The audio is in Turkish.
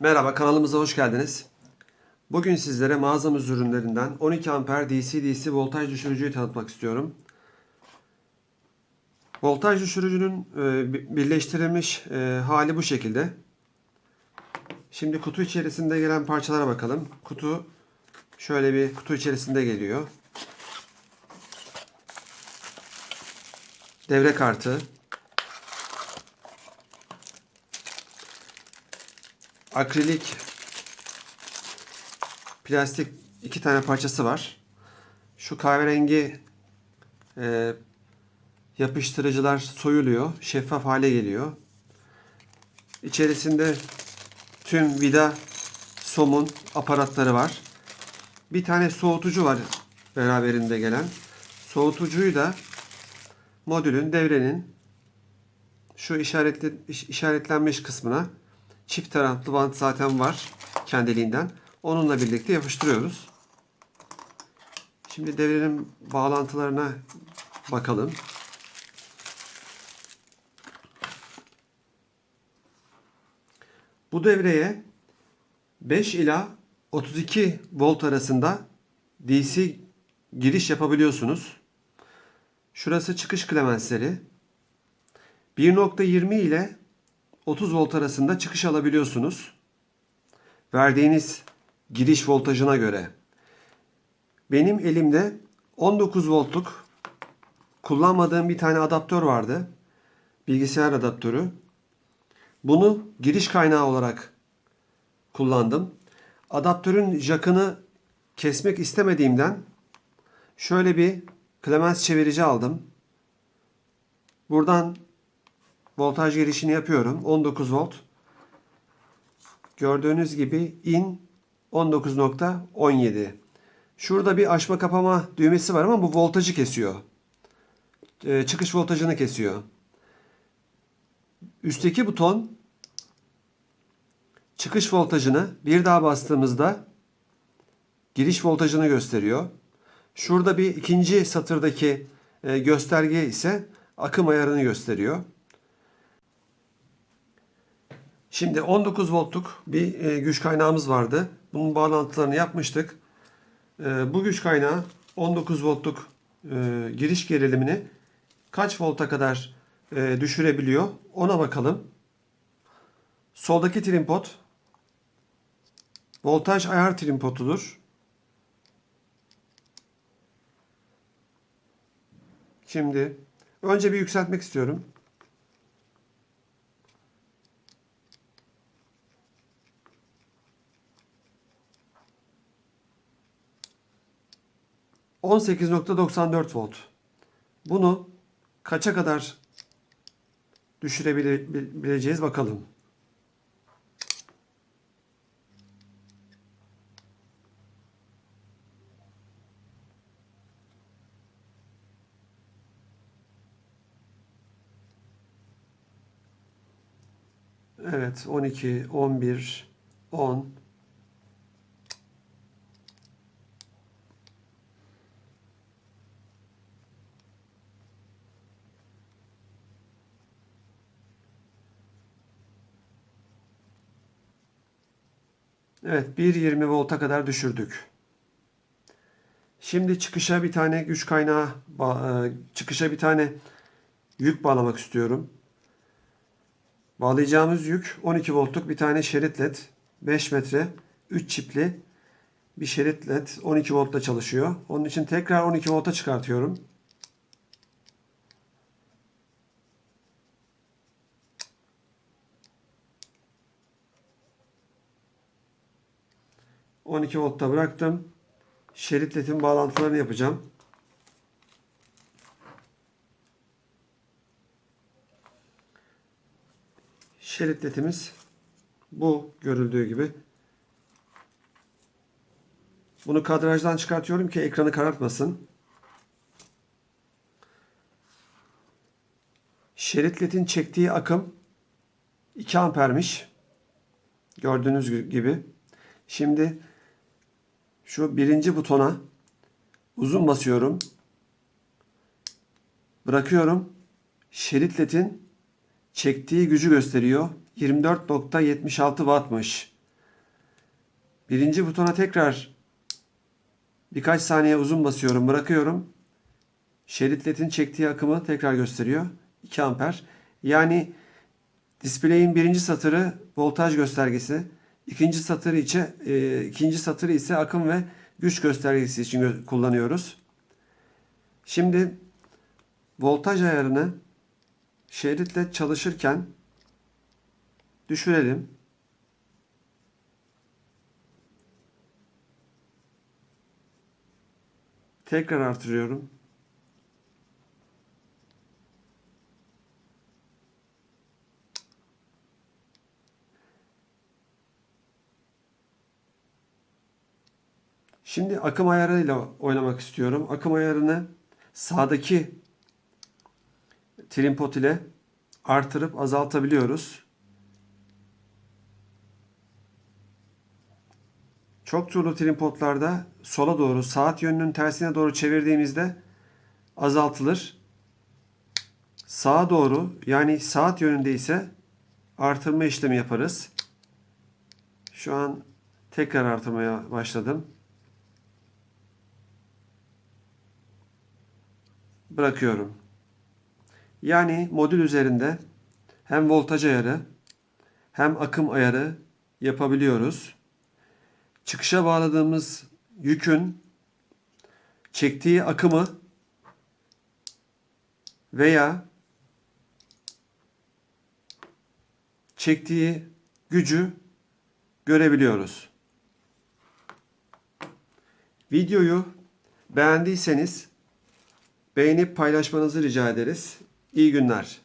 Merhaba kanalımıza hoş geldiniz. Bugün sizlere mağazamız ürünlerinden 12 amper DC-DC voltaj düşürücüyü tanıtmak istiyorum. Voltaj düşürücünün e, bi- birleştirilmiş e, hali bu şekilde. Şimdi kutu içerisinde gelen parçalara bakalım. Kutu şöyle bir kutu içerisinde geliyor. Devre kartı, akrilik plastik iki tane parçası var. Şu kahverengi e, yapıştırıcılar soyuluyor. Şeffaf hale geliyor. İçerisinde tüm vida somun aparatları var. Bir tane soğutucu var beraberinde gelen. Soğutucuyu da modülün devrenin şu işaretli, iş- işaretlenmiş kısmına çift taraflı bant zaten var kendiliğinden. Onunla birlikte yapıştırıyoruz. Şimdi devrenin bağlantılarına bakalım. Bu devreye 5 ila 32 volt arasında DC giriş yapabiliyorsunuz. Şurası çıkış klemensleri. 1.20 ile 30 volt arasında çıkış alabiliyorsunuz. Verdiğiniz giriş voltajına göre. Benim elimde 19 voltluk kullanmadığım bir tane adaptör vardı. Bilgisayar adaptörü. Bunu giriş kaynağı olarak kullandım. Adaptörün jakını kesmek istemediğimden şöyle bir klemens çevirici aldım. Buradan voltaj girişini yapıyorum. 19 volt. Gördüğünüz gibi in 19.17. Şurada bir açma kapama düğmesi var ama bu voltajı kesiyor. Ee, çıkış voltajını kesiyor. Üstteki buton çıkış voltajını bir daha bastığımızda giriş voltajını gösteriyor. Şurada bir ikinci satırdaki e, gösterge ise akım ayarını gösteriyor. Şimdi 19 voltluk bir e, güç kaynağımız vardı. Bunun bağlantılarını yapmıştık. E, bu güç kaynağı 19 voltluk e, giriş gerilimini kaç volta kadar düşürebiliyor ona bakalım. Soldaki trimpot voltaj ayar trimpotudur. Şimdi önce bir yükseltmek istiyorum. ...18.94 volt. Bunu kaça kadar düşürebileceğiz bakalım. Evet 12, 11, 10. Evet 1.20 volta kadar düşürdük. Şimdi çıkışa bir tane güç kaynağı, e, çıkışa bir tane yük bağlamak istiyorum. Bağlayacağımız yük 12 voltluk bir tane şerit led 5 metre 3 çipli bir şerit led 12 voltta çalışıyor. Onun için tekrar 12 volta çıkartıyorum. ...12 voltta bıraktım. Şerit ledin bağlantılarını yapacağım. Şerit ledimiz bu görüldüğü gibi. Bunu kadrajdan çıkartıyorum ki ekranı karartmasın. Şerit ledin çektiği akım 2 ampermiş. Gördüğünüz gibi. Şimdi şu birinci butona uzun basıyorum. Bırakıyorum. Şerit ledin çektiği gücü gösteriyor. 24.76 wattmış. Birinci butona tekrar birkaç saniye uzun basıyorum, bırakıyorum. Şerit ledin çektiği akımı tekrar gösteriyor. 2 amper. Yani display'in birinci satırı voltaj göstergesi, ikinci satırı içe, e, ikinci satırı ise akım ve güç göstergesi için gö- kullanıyoruz. Şimdi voltaj ayarını şeritle çalışırken düşürelim. Tekrar artırıyorum. Şimdi akım ayarıyla oynamak istiyorum. Akım ayarını sağdaki trim pot ile artırıp azaltabiliyoruz. Çok turlu trim potlarda sola doğru saat yönünün tersine doğru çevirdiğimizde azaltılır. Sağa doğru yani saat yönünde ise artırma işlemi yaparız. Şu an tekrar artırmaya başladım. Bırakıyorum. Yani modül üzerinde hem voltaj ayarı hem akım ayarı yapabiliyoruz. Çıkışa bağladığımız yükün çektiği akımı veya çektiği gücü görebiliyoruz. Videoyu beğendiyseniz beğenip paylaşmanızı rica ederiz. İyi günler.